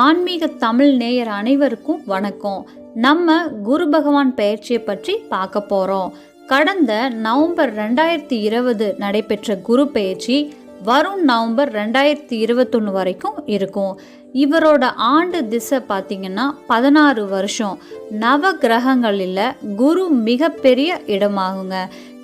ஆன்மீக தமிழ் நேயர் அனைவருக்கும் வணக்கம். நம்ம குரு பகவான் பெயர்ச்சியை பற்றி பார்க்க போகிறோம் கடந்த நவம்பர் ரெண்டாயிரத்தி இருபது நடைபெற்ற குரு பயிற்சி வரும் நவம்பர் ரெண்டாயிரத்தி இருபத்தொன்று வரைக்கும் இருக்கும். இவரோட ஆண்டு திசை பார்த்தீங்கன்னா பதினாறு வருஷம். நவ கிரகங்களில் குரு மிகப்பெரிய இடமாகுங்க.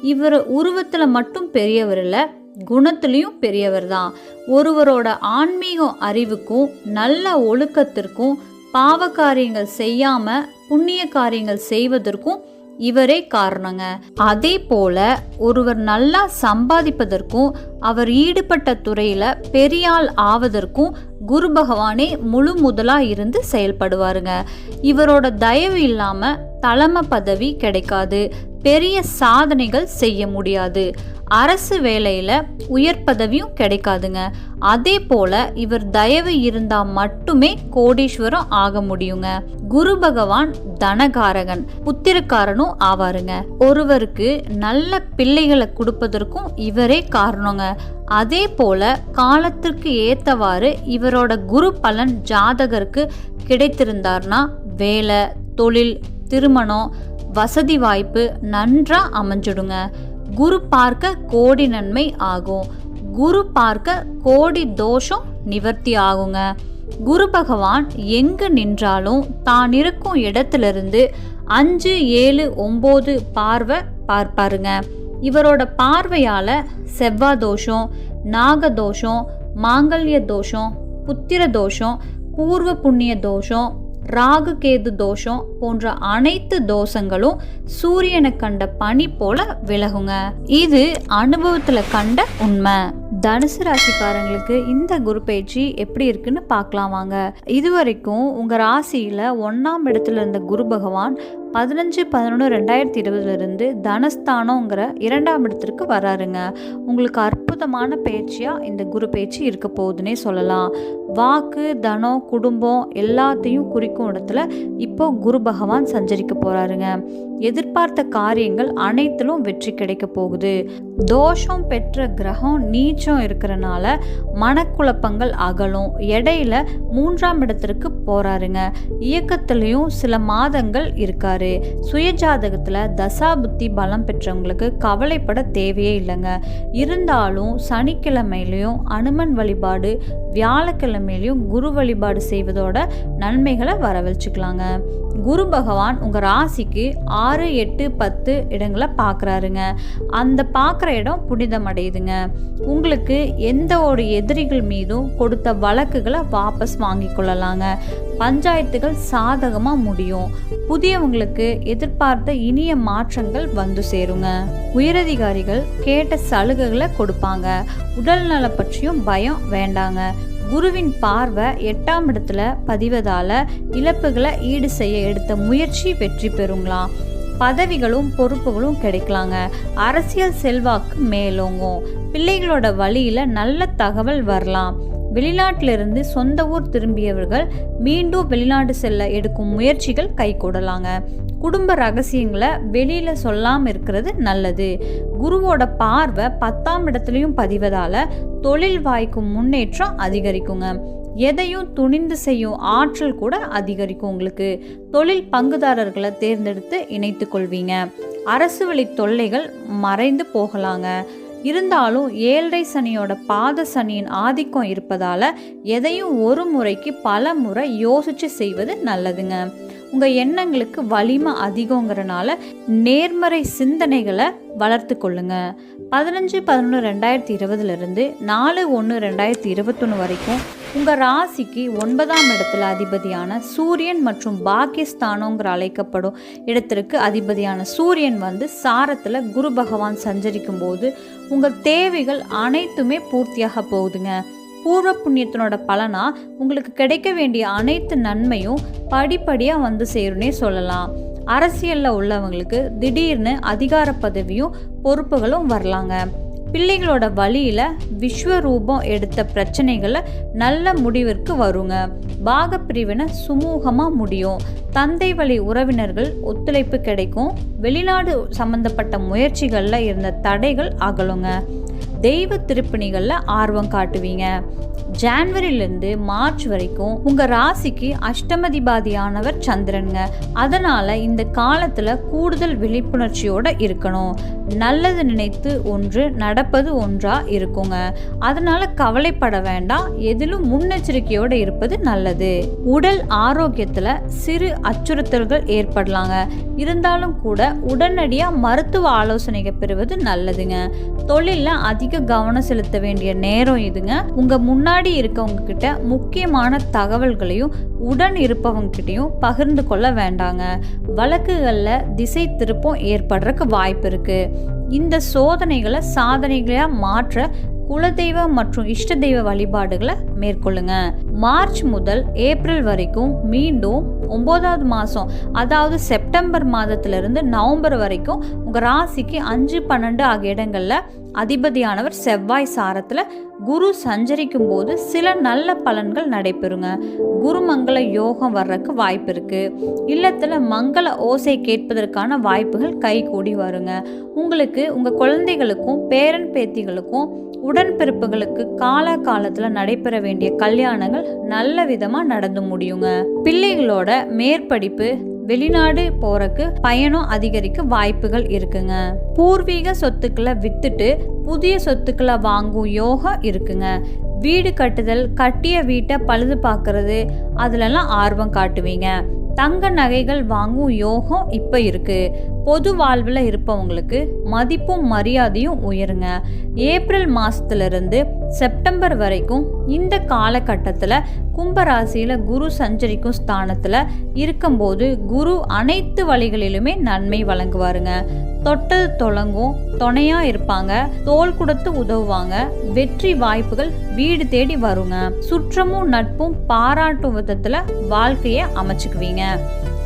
இவர் உருவத்தில் மட்டும் பெரியவர் இல்லை குணத்துலேயும் பெரியவர் தான் ஒருவரோட ஆன்மீக அறிவுக்கும் நல்ல ஒழுக்கத்திற்கும் பாவ காரியங்கள் செய்யாம புண்ணிய காரியங்கள் செய்வதற்கும் இவரே காரணங்க. அதே போல ஒருவர் நல்லா சம்பாதிப்பதற்கும் அவர் ஈடுபட்ட துறையில பெரியாள் ஆவதற்கும் குரு பகவானே முழு முதலா இருந்து செயல்படுவாருங்க. இவரோட தயவு இல்லாம தலைமை பதவி கிடைக்காது. பெரிய சாதனைகள் செய்ய முடியாது. அரசு வேலையில உயர் பதவியும் கிடைக்காதுங்க. அதே போல இவர் தயவு இருந்தா மட்டுமே கோடீஸ்வரம் ஆக முடியுங்க. குரு பகவான் தனகாரகன் புத்திரக்காரனும் ஆவாருங்க. ஒருவருக்கு நல்ல பிள்ளைகளை கொடுப்பதற்கும் இவரே காரணங்க. அதே போல காலத்திற்கு ஏத்தவாறு இவரோட குரு பலன் ஜாதகருக்கு கிடைத்திருந்தார்னா வேலை தொழில் திருமணம் வசதி வாய்ப்பு நன்றா அமைஞ்சிடுங்க. குரு பார்க்க கோடி நன்மை ஆகும். குரு பார்க்க கோடி தோஷம் நிவர்த்தி ஆகுங்க. குரு பகவான் எங்கு நின்றாலும் தான் இருக்கும் இடத்திலிருந்து அஞ்சு ஏழு ஒம்பது பார்வை பார்ப்பாருங்க. இவரோட பார்வையால் செவ்வாய் தோஷம் நாக தோஷம் மாங்கல்ய தோஷம் புத்திர தோஷம் பூர்வ புண்ணிய தோஷம் ராகு கேது தோஷம் போன்ற அனைத்து தோஷங்களும் சூரியனை கண்ட பனி போல விலகுங்க. இது அனுபவத்துல கண்ட உண்மை. தனுசு ராசிக்காரங்களுக்கு இந்த குரு பயிற்சி எப்படி இருக்குன்னு பார்க்கலாம் வாங்க. இது வரைக்கும் உங்க ராசியில ஒன்னாம் இடத்துல இருந்த குரு பகவான் பதினஞ்சு பதினொன்று ரெண்டாயிரத்தி இருபதுலேருந்து தனஸ்தானங்கிற இரண்டாம் இடத்திற்கு வராருங்க. உங்களுக்கு அற்புதமான பேச்சியாக இந்த குரு பேச்சு இருக்க போகுதுன்னே சொல்லலாம். வாக்கு தனம் குடும்பம் எல்லாத்தையும் குறிக்கும் இடத்துல இப்போ குரு பகவான் சஞ்சரிக்க போகிறாருங்க எதிர்பார்த்த காரியங்கள் அனைத்திலும் வெற்றி கிடைக்க போகுது. தோஷம் பெற்ற கிரகம் நீச்சம் இருக்கிறனால மனக்குழப்பங்கள் அகலும். இடையில மூன்றாம் இடத்திற்கு போகிறாருங்க இயக்கத்துலேயும் சில மாதங்கள் இருக்காரு. சுயஜாதகத்துல தசாபுத்தி பலம் பெற்றவங்களுக்கு கவலைப்பட தேவையே இல்லைங்க. இருந்தாலும் சனிக்கிழமையிலையும் அனுமன் வழிபாடு வியாழக்கிழமையிலையும் குரு வழிபாடு செய்வதோட நன்மைகளை வரவழைச்சிக்கலாங்க. குரு பகவான் உங்கள் ராசிக்கு ஆறு எட்டு பத்து இடங்களை பார்க்குறாருங்க அந்த பார்க்குற இடம் புனிதம் அடையுதுங்க உங்களுக்கு எந்த ஒரு எதிரிகள் மீதும் கொடுத்த வழக்குகளை வாபஸ் வாங்கி கொள்ளலாங்க. பஞ்சாயத்துகள் சாதகமாக முடியும். புதியவங்களுக்கு எதிர்பார்த்த இனிய மாற்றங்கள் வந்து சேருங்க. உயரதிகாரிகள் கேட்ட சலுகைகளை கொடுப்பாங்க. உடல் பற்றியும் பயம் வேண்டாங்க. குருவின் பார்வை எட்டாம் இடத்துல பதிவதால இழப்புகளை ஈடு செய்ய எடுத்த முயற்சி வெற்றி பெறுங்களாம். பதவிகளும் பொறுப்புகளும் கிடைக்கலாங்க. அரசியல் செல்வாக்கு மேலோங்கும். பிள்ளைகளோட வழியில நல்ல தகவல் வரலாம். வெளிநாட்டிலிருந்து சொந்த ஊர் திரும்பியவர்கள் மீண்டும் வெளிநாடு செல்ல எடுக்கும் முயற்சிகள் கைகூடலாங்க. குடும்ப ரகசியங்களை வெளியில சொல்லாம இருக்கிறது நல்லது. குருவோட பார்வை பத்தாம் இடத்துலையும் பதிவதால தொழில் வாய்க்கும் முன்னேற்றம் அதிகரிக்குங்க. எதையும் துணிந்து செய்யும் ஆற்றல் கூட அதிகரிக்கும் உங்களுக்கு. தொழில் பங்குதாரர்களை தேர்ந்தெடுத்து இணைத்து கொள்வீங்க. அரசு வழி தொல்லைகள் மறைந்து போகலாங்க. இருந்தாலும் ஏழரை சனியோட பாத சனியின் ஆதிக்கம் இருப்பதால எதையும் ஒரு முறைக்கு பல முறை யோசிச்சு செய்வது நல்லதுங்க. உங்கள் எண்ணங்களுக்கு வலிமை அதிகங்கிறனால நேர்மறை சிந்தனைகளை வளர்த்து கொள்ளுங்க. பதினஞ்சு பதினொன்று ரெண்டாயிரத்தி இருபதுலேருந்து நாலு ஒன்று ரெண்டாயிரத்தி இருபத்தொன்று வரைக்கும் உங்கள் ராசிக்கு ஒன்பதாம் இடத்துல அதிபதியான சூரியன் மற்றும் பாகிஸ்தானோங்கிற அழைக்கப்படும் இடத்திற்கு அதிபதியான சூரியன் வந்து சாரத்தில் குரு பகவான் சஞ்சரிக்கும் போது உங்கள் தேவைகள் அனைத்துமே பூர்த்தியாக போகுதுங்க. பூர்வ புண்ணியத்தினோட பலனாக உங்களுக்கு கிடைக்க வேண்டிய அனைத்து நன்மையும் படிப்படியாக வந்து சேரும்னே சொல்லலாம். அரசியலில் உள்ளவங்களுக்கு திடீர்னு அதிகார பதவியும் பொறுப்புகளும் வரலாங்க. பிள்ளைகளோட வழியில் விஸ்வரூபம் எடுத்த பிரச்சனைகளை நல்ல முடிவிற்கு வருங்க. பாக பிரிவினை சுமூகமாக முடியும். தந்தை வழி உறவினர்கள் ஒத்துழைப்பு கிடைக்கும். வெளிநாடு சம்பந்தப்பட்ட முயற்சிகளில் இருந்த தடைகள் அகலுங்க. தெய்வ திருப்பணிகளில் ஆர்வம் காட்டுவீங்க. ஜான்வரியிலேருந்து மார்ச் வரைக்கும் உங்கள் ராசிக்கு அஷ்டமதிபாதியானவர் சந்திரனுங்க. அதனால் இந்த காலத்தில் கூடுதல் விழிப்புணர்ச்சியோடு இருக்கணும். நல்லது நினைத்து ஒன்று நடப்பது ஒன்றாக இருக்குங்க. அதனால் கவலைப்பட வேண்டாம். எதிலும் முன்னெச்சரிக்கையோடு இருப்பது நல்லது. உடல் ஆரோக்கியத்தில் சிறு அச்சுறுத்தல்கள் ஏற்படலாங்க. இருந்தாலும் கூட உடனடியாக மருத்துவ ஆலோசனைகள் பெறுவது நல்லதுங்க. தொழிலில் அதிக கவனம் செலுத்த வேண்டிய நேரம் இதுங்க. உங்கள் முன்னாடி இருக்கவங்க கிட்ட முக்கியமான தகவல்களையும் உடன் இருப்பவங்க கிட்டையும் பகிர்ந்து கொள்ள வேண்டாங்க. வழக்குகளில் திசை திருப்பம் ஏற்படுறதுக்கு வாய்ப்பு இருக்குது இந்த சோதனைகளை சாதனைகளாக மாற்ற குலதெய்வ மற்றும் இஷ்ட தெய்வ வழிபாடுகளை மேற்கொள்ளுங்க. மார்ச் முதல் ஏப்ரல் வரைக்கும் மீண்டும் ஒன்பதாவது மாதம் அதாவது செப்டம்பர் மாதத்திலிருந்து நவம்பர் வரைக்கும் உங்கள் ராசிக்கு அஞ்சு பன்னெண்டு ஆகிய இடங்களில் அதிபதியானவர் செவ்வாய் சாரத்தில் குரு சஞ்சரிக்கும் போது சில நல்ல பலன்கள் நடைபெறுங்க. குருமங்கள யோகம் வர்றதுக்கு வாய்ப்பு இருக்கு. இல்லத்தில் மங்கள ஓசை கேட்பதற்கான வாய்ப்புகள் கை கூடி வருங்க. உங்களுக்கு உங்கள் குழந்தைகளுக்கும் பேரன் பேத்திகளுக்கும் உடன்பிறப்புகளுக்கு கால காலத்தில் நடைபெற வேண்டிய கல்யாணங்கள் நல்ல விதமாக நடந்து முடியுங்க. பிள்ளைகளோட மேற்படிப்பு வெளிநாடு போறக்கு பயணம் அதிகரிக்க வாய்ப்புகள் இருக்குங்க. பூர்வீக சொத்துக்களை வித்துட்டு புதிய சொத்துக்களை வாங்கும் யோகம் இருக்குங்க. வீடு கட்டுதல் கட்டிய வீட்டை பழுது பார்க்கறது அதுலலாம் ஆர்வம் காட்டுவீங்க. தங்க நகைகள் வாங்கும் யோகம் இப்போ இருக்கு. பொது வாழ்வில் இருப்பவங்களுக்கு மதிப்பும் மரியாதையும் உயருங்க. ஏப்ரல் மாதத்துலேருந்து செப்டம்பர் வரைக்கும் இந்த காலகட்டத்தில் கும்பராசியில் குரு சஞ்சரிக்கும் ஸ்தானத்தில் இருக்கும்போது குரு அனைத்து வழிகளிலுமே நன்மை வழங்குவாருங்க. தொட்டது தொடங்கும் துணையாக இருப்பாங்க தோல் கொடுத்து உதவுவாங்க வெற்றி வாய்ப்புகள் வீடு தேடி வருங்க. சுற்றமும் நட்பும் பாராட்டும் விதத்தில் வாழ்க்கையை அமைச்சுக்குவீங்க.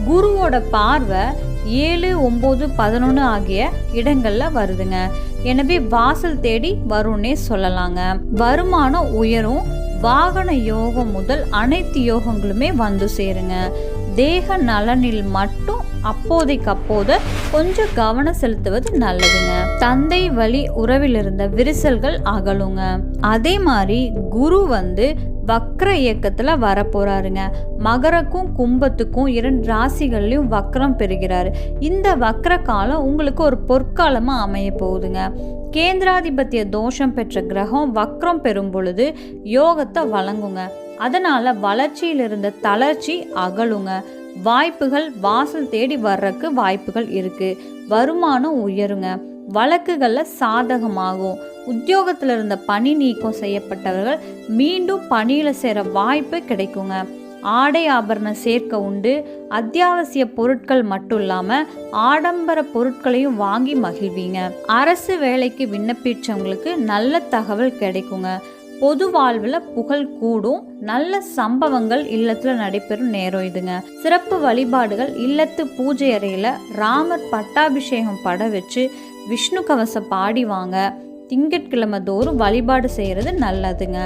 குருவோட பார்வை ஏழு ஒம்பது பதினொன்று ஆகிய இடங்களில் வருதுங்க. எனவே வாசல் தேடி வரும்னே சொல்லலாங்க. வருமானம் உயரும் வாகன யோகம் முதல் அனைத்து யோகங்களுமே வந்து சேருங்க. தேக நலனில் மட்டும் அப்போதைக்கு அப்போது கொஞ்சம் கவனம் செலுத்துவது நல்லதுங்க. தந்தை வழி உறவில் இருந்த விரிசல்கள் அகலுங்க. அதே மாதிரி குரு வந்து வக்ர இயக்கத்தில் வரப்போறாருங்க. மகரக்கும் கும்பத்துக்கும் இரண்டு ராசிகள்லையும் வக்ரம் பெறுகிறாரு. இந்த வக்ர காலம் உங்களுக்கு ஒரு பொற்காலமாக அமைய போகுதுங்க. கேந்திராதிபத்திய தோஷம் பெற்ற கிரகம் வக்ரம் பெறும் பொழுது யோகத்தை வழங்குங்க. அதனால வளர்ச்சியில் இருந்த தளர்ச்சி அகலுங்க. வாய்ப்புகள் வாசல் தேடி வர்றதுக்கு வாய்ப்புகள் இருக்கு. வருமானம் உயருங்க. வழக்குகளில் சாதகமாகும். உத்தியோகத்தில் இருந்த பணி நீக்கம் செய்யப்பட்டவர்கள் மீண்டும் பணியில் சேர வாய்ப்பு கிடைக்குங்க. ஆடை ஆபரணம் சேர்க்க உண்டு. அத்தியாவசிய பொருட்கள் மட்டும் இல்லாமல் ஆடம்பர பொருட்களையும் வாங்கி மகிழ்வீங்க. அரசு வேலைக்கு விண்ணப்பிச்சவங்களுக்கு நல்ல தகவல் கிடைக்குங்க. பொது வாழ்வில் புகழ் கூடும். நல்ல சம்பவங்கள் இல்லத்தில் நடைபெறும் நேரம் இதுங்க. சிறப்பு வழிபாடுகள் இல்லத்து பூஜை அறையில் ராமர் பட்டாபிஷேகம் பட வச்சு விஷ்ணு கவசம் பாடி வாங்க. திங்கட்கிழமை தோறும் வழிபாடு செய்கிறது நல்லதுங்க.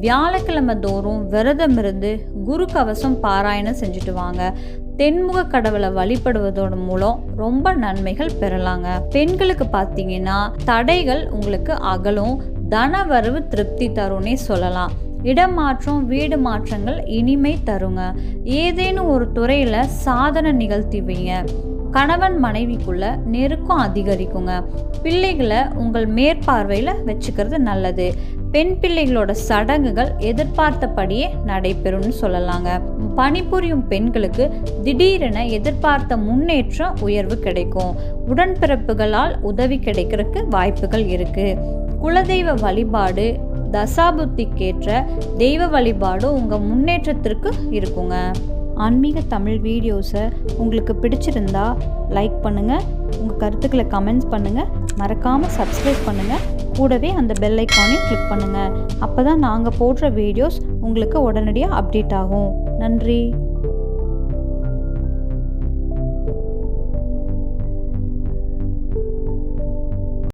வியாழக்கிழமை தோறும் விரதம் இருந்து குரு கவசம் பாராயணம் செஞ்சுட்டு வாங்க. தென்முக கடவுளை வழிபடுவதோட மூலம் ரொம்ப நன்மைகள் பெறலாங்க. பெண்களுக்கு பார்த்தீங்கன்னா தடைகள் உங்களுக்கு அகலும். தனவரவு திருப்தி தரும்னே சொல்லலாம். இடம் மாற்றம் வீடு மாற்றங்கள் இனிமை தருங்க. ஏதேனும் ஒரு துறையில் சாதனை நிகழ்த்திவிங்க. கணவன் மனைவிக்குள்ள நெருக்கம் அதிகரிக்குங்க. பிள்ளைகளை உங்கள் மேற்பார்வையில் வச்சுக்கிறது நல்லது. பெண் பிள்ளைகளோட சடங்குகள் எதிர்பார்த்தபடியே நடைபெறும்னு சொல்லலாங்க. பணிபுரியும் பெண்களுக்கு திடீரென எதிர்பார்த்த முன்னேற்றம் உயர்வு கிடைக்கும். உடன்பிறப்புகளால் உதவி கிடைக்கிறதுக்கு வாய்ப்புகள் இருக்கு. குலதெய்வ வழிபாடு தசாபுத்திக்கேற்ற தெய்வ வழிபாடு உங்கள் முன்னேற்றத்திற்கு இருக்குங்க. ஆன்மீக தமிழ் வீடியோஸை உங்களுக்கு பிடிச்சிருந்தா லைக் பண்ணுங்கள் உங்கள் கருத்துக்களை கமெண்ட்ஸ் பண்ணுங்கள் மறக்காமல் சப்ஸ்கிரைப் பண்ணுங்கள் கூடவே அந்த பெல் ஐக்கானையும் கிளிக் பண்ணுங்கள் அப்போ தான் நாங்கள் போடுற வீடியோஸ் உங்களுக்கு உடனடியாக அப்டேட் ஆகும். நன்றி.